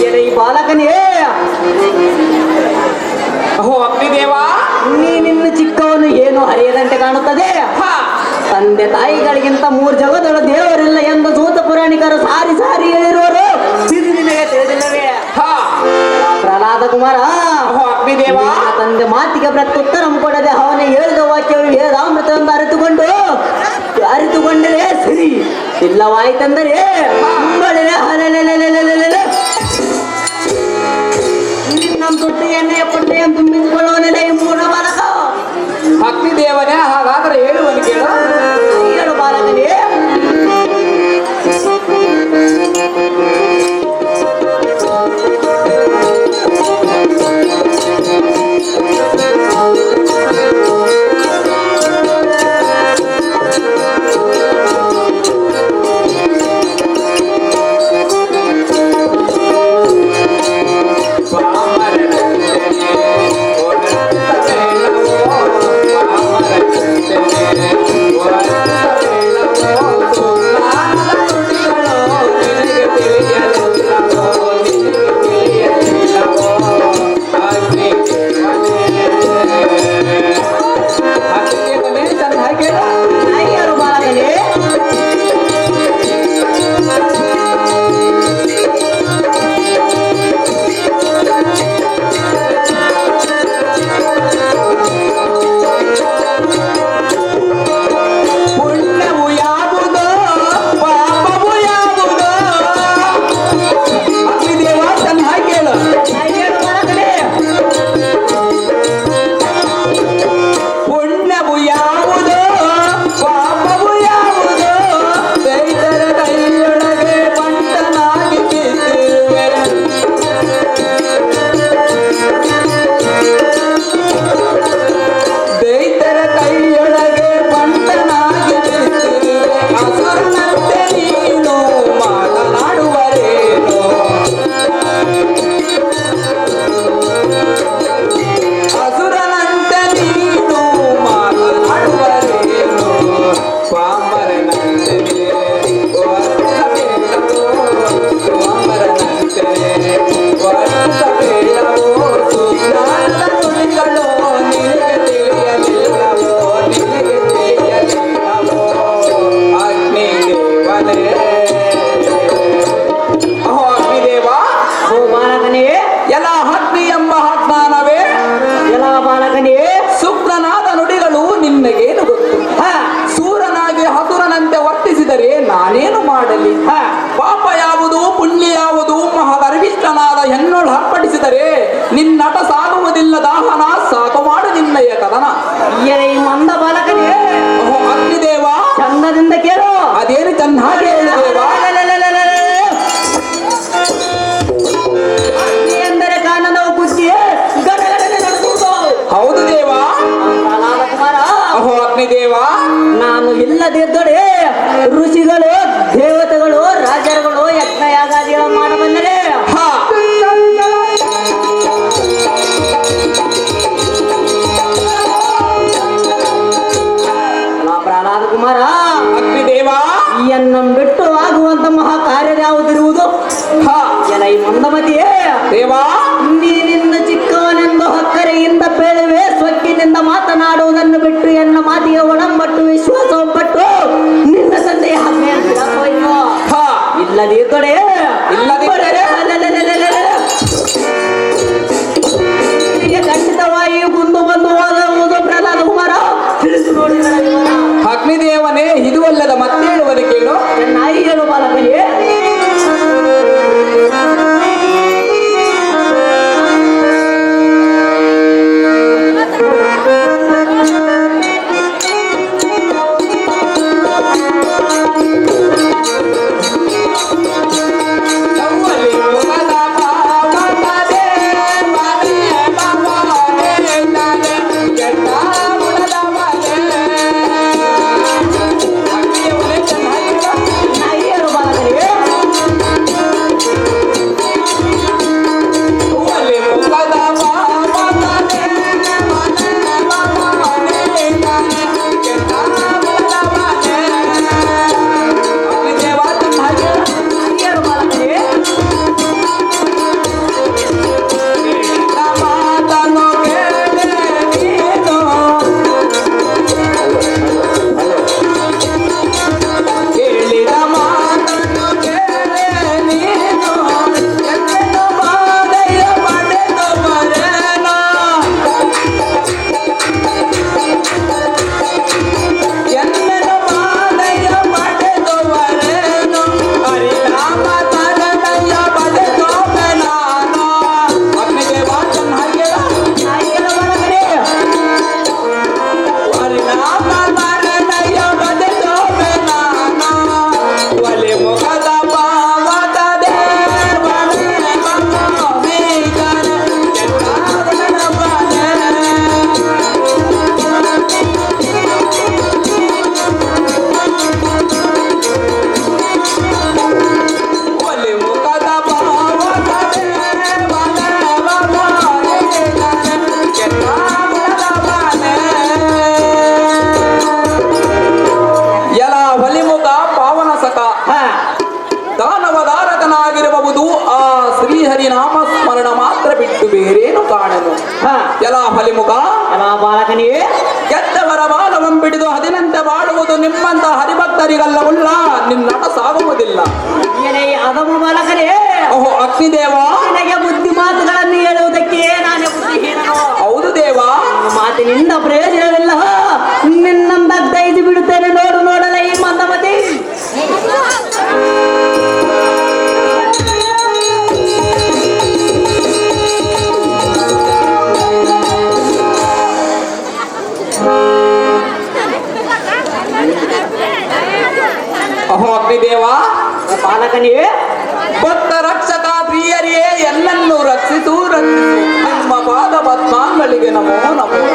ಈ ಬಾಲಕನೇ. ಅಹೋ ಅಗ್ನಿದೇವ. ನೀನಿನ್ನು ಚಿಕ್ಕವನು ಏನು ಅರಿಯದಂತೆ ಕಾಣುತ್ತದೆ? ಹಾ. ತಂದೆ ತಾಯಿಗಳಿಗಿಂತ ಮೂರು ಜಗದೊಳ ದೇವರಿಲ್ಲ ಎಂದು ಸೂತ ಪುರಾಣಿಕರು ಸಾರಿ ಸಾರಿ ಹೇಳಿರುವರು. ಇದು ನಿನಗೆ ತಿಳಿದಿಲ್ಲವೇ. ಹಾ. ಪ್ರಹ್ಲಾದ ಕುಮಾರ ಅಗ್ನಿದೇವ. ನಿನ್ನ ತಂದೆ ಮಾತಿಗೆ ಪ್ರತ್ಯುತ್ತರ ಕೊಡದೆ ಅವನೇ ಹೇಳಿದ ವಾಕ್ಯವು ವೇದಾಮೃತವೆಂದು ಅರಿತುಕೊಂಡು ಅರಿತುಕೊಂಡರೆ ಸರಿ. ಇಲ್ಲವಾಯ್ತೆಂದರೆ ಮುಂಬಳಿರೆ ಹಲಲೆಲೆಲೆಲೆಲೆಲೆ. ನಿನ್ನ ತುಟ್ಟಿ ಎಣ್ಣೆಯ ಪುಟ್ಟೆಯನ್ನು ತುಂಬಿಸಿಕೊಳ್ಳುವನೆಲ್ಲ ಈ ಮೂಢ ಬಾಲಕ ಅಗ್ನಿದೇವನೇ ಹಾಗಾದ್ರೆ ಹೇಳುವನು ಕೇಳು ಪಾಪ ಯಾವುದು ಪುಣ್ಯ ಯಾವುದು ಮಹಾಗರ್ಭಿಷ್ಠನಾದ ಹೆಣ್ಣೊಳು ಅರ್ಪಡಿಸಿದರೆ ನಿನ್ನಟ ಸಾಗುವುದಿಲ್ಲ ದಾಹನ ಸಾಕು ಮಾಡು ನಿನ್ನಯ ಕದನ. ಮಂದ ಬಾಲಕನೇ. ಅಗ್ನಿದೇವ. ಚಂದದಿಂದ ಕೇಳು. ಅದೇನು ಚೆನ್ನಾಗಿ ಹೇಳಿದೇವ ದಾನವದಾರಕನಾಗಿರಬಹುದು. ಆ ಶ್ರೀಹರಿ ನಾಮ ಸ್ಮರಣ ಮಾತ್ರ ಬಿಟ್ಟು ಬೇರೇನು ಕಾಣನು. ಎಲಾ ಫಲಿಮುಖ. ಬಾಲಕನಿಯೇ. ಕೆದ್ದವರ ಬಾಲವಂ ಬಿಡಿದು ಹದಿನಂತೆ ಬಾಡುವುದು ನಿಮ್ಮಂತ ಹರಿಭಕ್ತರಿಗಲ್ಲವಲ್ಲ ನಿನ್ನ ಸಾಗುವುದಿಲ್ಲ. ಬಾಲಕನೇ. Binaligan ako, naku.